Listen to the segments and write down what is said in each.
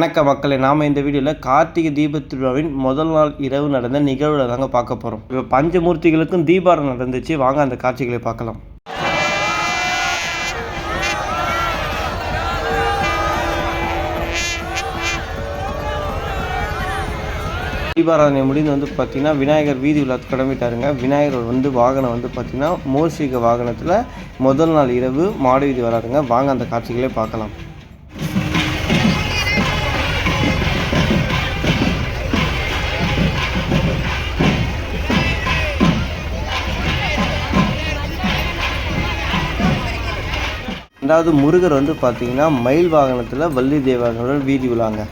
வணக்க மக்களை நாம் இந்த வீடியோவில் கார்த்திகை தீபத் திருவிழாவின் முதல் நாள் இரவு நடந்த நிகழ்வில் தாங்க பார்க்க போகிறோம் இப்போ பஞ்சமூர்த்திகளுக்கும் தீபாரம் நடந்துச்சு. வாங்க அந்த காட்சிகளை பார்க்கலாம். தீபாராதனை முடிந்து வந்து பார்த்திங்கன்னா விநாயகர் வீதி உலா கிளம்பிட்டாருங்க. விநாயகர் வந்து வாகனம் வந்து பார்த்திங்கன்னா மோசிக வாகனத்தில் முதல் நாள் இரவு மாடு வீதி வராருங்க வாங்க அந்த காட்சிகளை பார்க்கலாம். ரெண்டாவது முருகர் வந்து பார்த்திங்கன்னா மயில் வாகனத்தில் வள்ளி தேவர்களுடன் வீதி உலாங்க.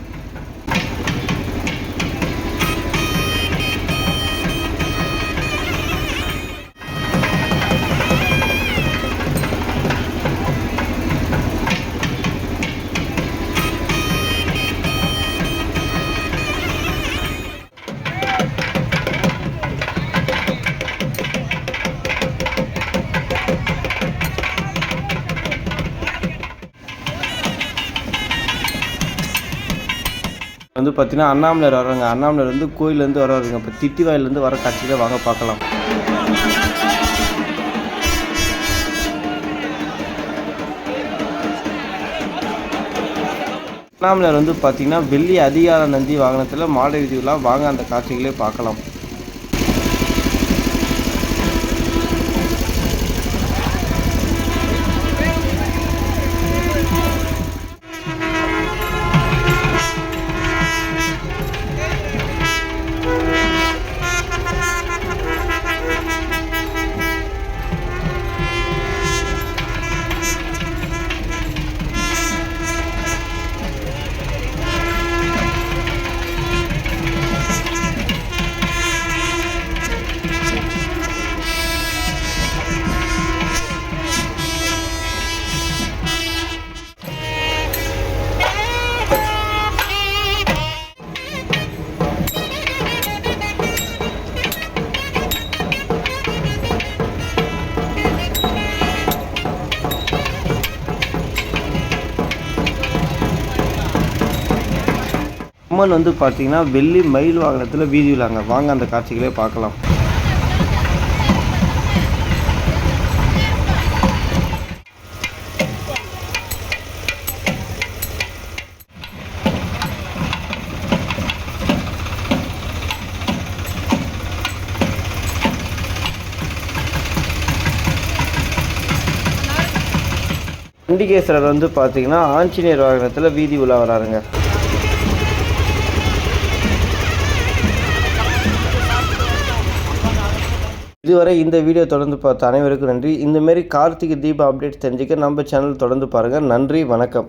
வந்து பார்த்தீங்கன்னா அண்ணாமலையார் வர்றாங்க. அண்ணாமலையார் வந்து கோயிலேருந்து வர்றாருங்க. இப்போ திட்டிவாயிலேருந்து வர காட்சியில் வாங்க பார்க்கலாம். அண்ணாமலையார் வந்து பார்த்தீங்கன்னா வெள்ளி அதிகார நந்தி வாகனத்தில் மாடை வீதியெல்லாம் வாங்க அந்த காட்சிகளே பார்க்கலாம். அம்மன் வந்து பார்த்தீங்கன்னா வெள்ளி மயில் வாகனத்தில் வீதி விழாங்க வாங்க அந்த காட்சிகளே பார்க்கலாம். சண்டிகேஸ்வரர் வந்து பார்த்தீங்கன்னா ஆஞ்சநேயர் வாகனத்தில் வீதி உலா வராருங்க. இதுவரை இந்த வீடியோ தொடர்ந்து பார்த்த அனைவருக்கும் நன்றி. இந்தமாரி கார்த்திகை தீப அப்டேட்ஸ் தெரிஞ்சுக்க நம்ம சேனல் தொடர்ந்து பாருங்கள் நன்றி வணக்கம்.